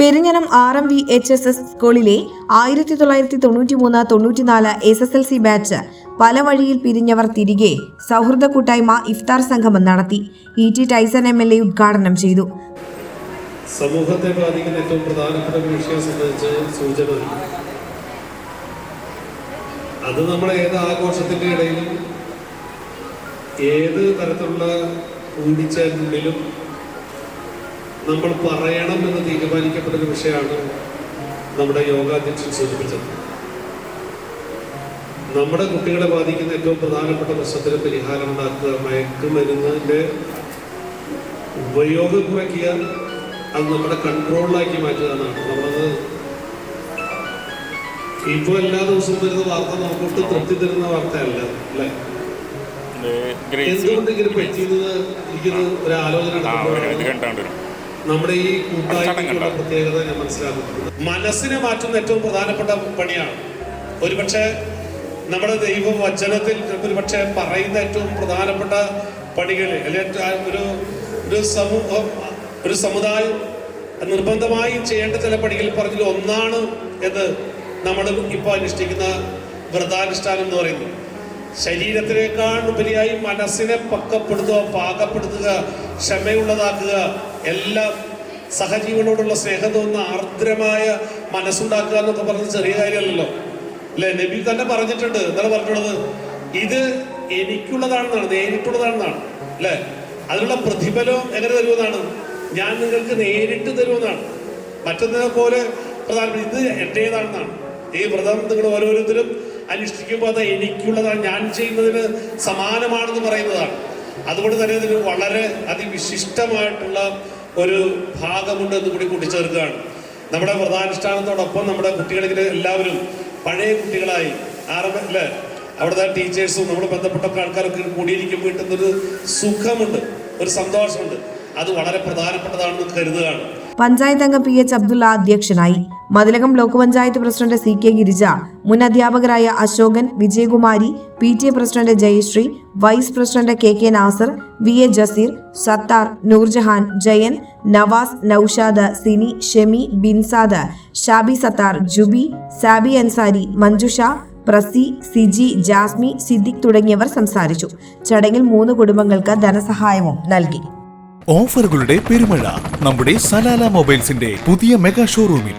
Perinjanam R M V H S S സ്കൂളിലെ ആയിരത്തി തൊള്ളായിരത്തി തൊണ്ണൂറ്റി മൂന്ന് തൊണ്ണൂറ്റിനാല് S S L C batch പല വഴിയിൽ പിരിഞ്ഞവർ തിരികെ സൗഹൃദ കൂട്ടായ്മ ഇഫ്താർ സംഗമം നടത്തി. E T Tyson M L A ഉദ്ഘാടനം ചെയ്തു. സമൂഹത്തെ ബാധിക്കുന്ന ഏറ്റവും പ്രധാനപ്പെട്ട ഒരു വിഷയം സംബന്ധിച്ച് സൂചന അത് ഏത് ഇടയിലും ഏത് തരത്തിലുള്ള നമ്മൾ പറയണം എന്ന് തീരുമാനിക്കപ്പെട്ട ഒരു വിഷയമാണ് നമ്മുടെ യോഗാധ്യക്ഷൻ സൂചിപ്പിച്ചത്. നമ്മുടെ കുട്ടികളെ ബാധിക്കുന്ന ഏറ്റവും പ്രധാനപ്പെട്ട പ്രശ്നത്തിന് പരിഹാരം ഉണ്ടാക്കുക മയക്കുമരുന്നിന്റെ ഉപയോഗം കുറയ്ക്കുക അത് നമ്മുടെ കൺട്രോളിലാക്കി മാറ്റുക എന്നാണ്. നമ്മളത് ഇപ്പോൾ എല്ലാ ദിവസവും വരുന്ന വാർത്ത നമുക്കൊട്ട് തൃപ്തി തരുന്ന വാർത്തയല്ല അല്ലേ? എന്തുകൊണ്ടെങ്കിലും എന്തുകൊണ്ട് ഇങ്ങനെ പറ്റിയെന്ന് എനിക്കൊരു ഒരു ആലോചന നമ്മുടെ ഈ കൂട്ടായ്മയ്ക്കുള്ള പ്രത്യേകത ഞാൻ മനസ്സിലാക്കുന്നത് മനസ്സിനെ മാറ്റുന്ന ഏറ്റവും പ്രധാനപ്പെട്ട പണിയാണ്. ഒരുപക്ഷെ നമ്മുടെ ദൈവവചനത്തിൽ ഒരുപക്ഷെ പറയുന്ന ഏറ്റവും പ്രധാനപ്പെട്ട പണികൾ അല്ലെങ്കിൽ ഒരു ഒരു സമൂഹം ഒരു സമുദായം നിർബന്ധമായി ചെയ്യേണ്ട ചില പണികൾ പറഞ്ഞതിൽ ഒന്നാണ് എന്ന് നമ്മൾ ഇപ്പോൾ അനുഷ്ഠിക്കുന്ന വ്രതാനുഷ്ഠാനം എന്ന് പറയുന്നത്. ശരീരത്തിനേക്കാൾ ഉപരിയായി മനസ്സിനെ പക്കപ്പെടുത്തുക പാകപ്പെടുത്തുക ക്ഷമയുള്ളതാക്കുക എല്ലാം സഹജീവനോടുള്ള സ്നേഹം തോന്നുന്ന ആർദ്രമായ മനസ്സുണ്ടാക്കുക എന്നൊക്കെ പറഞ്ഞത് ചെറിയ കാര്യമല്ലല്ലോ. അല്ലെ? നബി തന്നെ പറഞ്ഞിട്ടുണ്ട്. എന്താണ് പറഞ്ഞിട്ടുള്ളത്? ഇത് എനിക്കുള്ളതാണെന്നാണ് നേരിട്ടുള്ളതാണെന്നാണ്. അല്ലെ? അതിനുള്ള പ്രതിഫലം എങ്ങനെ തരുമെന്നാണ്? ഞാൻ നിങ്ങൾക്ക് നേരിട്ട് തരുമെന്നാണ്. മറ്റൊന്നിനെ പോലെ പ്രധാനപ്പെട്ട ഇത് എന്റേതാണെന്നാണ് ഈ വ്രതം നിങ്ങൾ ഓരോരുത്തരും അനുഷ്ഠിക്കുമ്പോൾ അത് എനിക്കുള്ളതാണ് ഞാൻ ചെയ്യുന്നതിന് സമാനമാണെന്ന് പറയുന്നതാണ്. അതുകൊണ്ട് തന്നെ ഇതിന് വളരെ അതിവിശിഷ്ടമായിട്ടുള്ള ഒരു ഭാഗമുണ്ട് എന്ന് കൂടി കൂട്ടിച്ചേർക്കുകയാണ്. നമ്മുടെ വ്രതാനുഷ്ഠാനത്തോടൊപ്പം നമ്മുടെ കുട്ടികളിങ്ങനെ എല്ലാവരും പഴയ കുട്ടികളായി ആറ് അല്ലേ? അവിടുത്തെ ടീച്ചേഴ്സും നമ്മൾ ബന്ധപ്പെട്ട ആൾക്കാരൊക്കെ കൂടിയിരിക്കുമ്പോൾ കിട്ടുന്നൊരു സുഖമുണ്ട് ഒരു സന്തോഷമുണ്ട്. അത് വളരെ പ്രധാനപ്പെട്ടതാണെന്ന് കരുതുകയാണ്. പഞ്ചായത്ത് അംഗം പി എച്ച് അബ്ദുള്ള അധ്യക്ഷനായി. Mathilakam block panchayat president C K Girija മുൻ അധ്യാപകരായ Ashokan Vijayakumari P T A president Jayasree vice president K K Nasar V A Jaseer Sathar Noorjahan Jayan Navas Noushad Sini Shemi Binsad Shabi Sathar Jubi Sabi Ansari Manjusha Presi Siji Jasmi Siddique തുടങ്ങിയവർ സംസാരിച്ചു. ചടങ്ങിൽ മൂന്ന് കുടുംബങ്ങൾക്ക് ധനസഹായവും നൽകി. ഓഫറുകളുടെ പെരുമഴ നമ്മുടെ Salalah മൊബൈൽസിന്റെ പുതിയ mega ഷോറൂമിൽ.